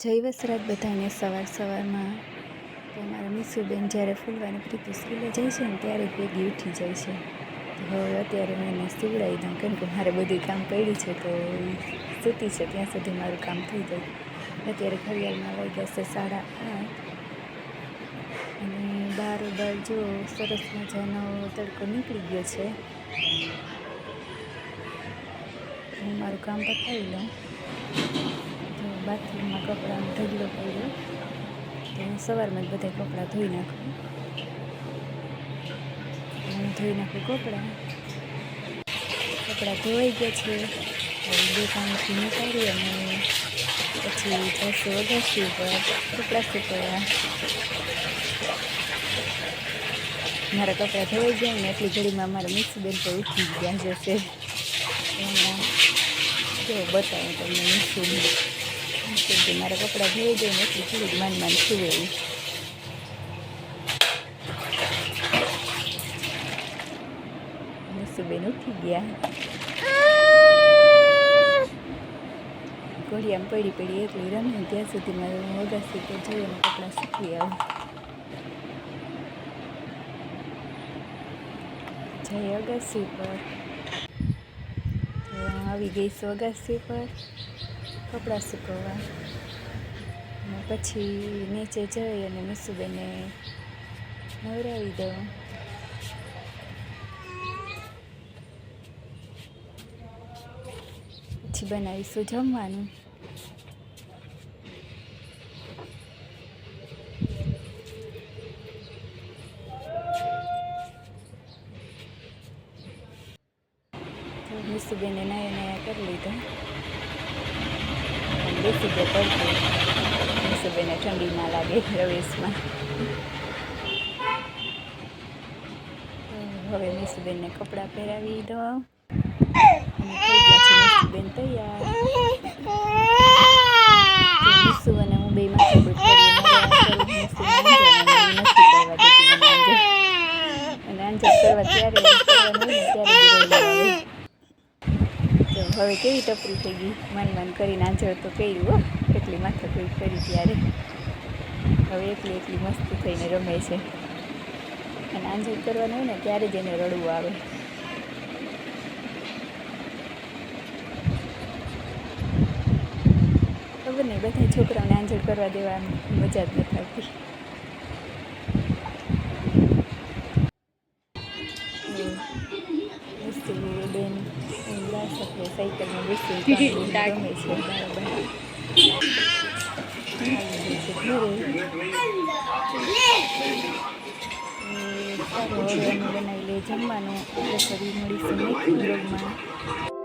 જય વસરાજ બધાને સવાર સવારમાં. તો અમારા મીસુબેન જ્યારે ફૂલવાની પ્રીતિ સ્કૂલે જાય છે ને ત્યારે ભેગી ઉઠી જાય છે. તો હવે અત્યારે મેં એને સુવડાવી દઉં. કેમ કે મારે બધું કામ પડ્યું છે તો સૂતી છે, ત્યાં સુધી મારું કામ થઈ જાય. અત્યારે ઘડિયાળમાં વાગ્યા છે સાડા આઠ. અને બાર બાર જો સરસ મજાનો તડકો નીકળી ગયો છે. હું મારું કામ પતાવી લઉં. બાથરૂમમાં કપડાનો ઢગલો પડ્યો. તો હું સવારમાં જ બધા કપડાં ધોઈ નાખું. હું ધોઈ નાખું કપડાં. કપડાં ધોવાઈ ગયા છે. બે પાણીથી નીકાળી અને પછી જશે વગાસી ઉપર, કપડાં સુકવવા. મારા કપડાં ધોવાઈ ગયા ને એટલી ઘડીમાં મારા મિક્સબેન તો ઉઠી ગયા જશે. એમાં કેવો બતાવું તમને મિક્સીને કેમ કે મારા કપડાં ધોઈ જાય ને એટલી થોડીક માન માન સુવે ઈ. મિસુબેન ઉઠી ગયા. ઘોડિયામાં પડી પડી એકલી રમે ત્યાં સુધી મારે વગાસી સુધી જઈ અને કપડાં સૂકવી આવું. જય અગાસી પર. આવી ગઈ છું અગાસી પર. કપડાં સૂકવવા. અને પછી નીચે જઈ અને મીસુબેને નવરાવી દઉં પછી બનાવીશું જમવાનું. મીસુબેને નયા નયા કરી લીધા. બેસી ગયા પડતું મીસુબેને ઠંડી ના લાગે રવેશમાં. હવે મીસુબેનને કપડાં પહેરાવી દઉં અને થઈ ગયા છે મીસુબેન તૈયાર તો મીસુ અને હું બે માથાકૂટ કરીએ મારે આ કરું મીસુ આંજણ અને હું નથી કરવા દેતી મને આંજણ અને આંજણ કરવા ત્યારે કરવાનું હોય ને ત્યારે જ રડવું આવે તો હવે કેવી ટપરી થઈ ગઈ? મન મન કરીને આંજળ તો કર્યું હો. એટલી માથાકૂટ કરી ત્યારે. હવે એકલી એકલી મસ્ત થઈને રમે છે. અને આંજળ કરવાનું હોય ને ત્યારે જ એને રડવું આવે. ખબર નહીં બધા છોકરાઓને આંજળ કરવા દેવાની મજા જ નથી આવતી. વસ્તુ બેન સાયકલમાં બેસી છે બનાવી લે જમવાનું ફરી મળીશું બ્લોગમાં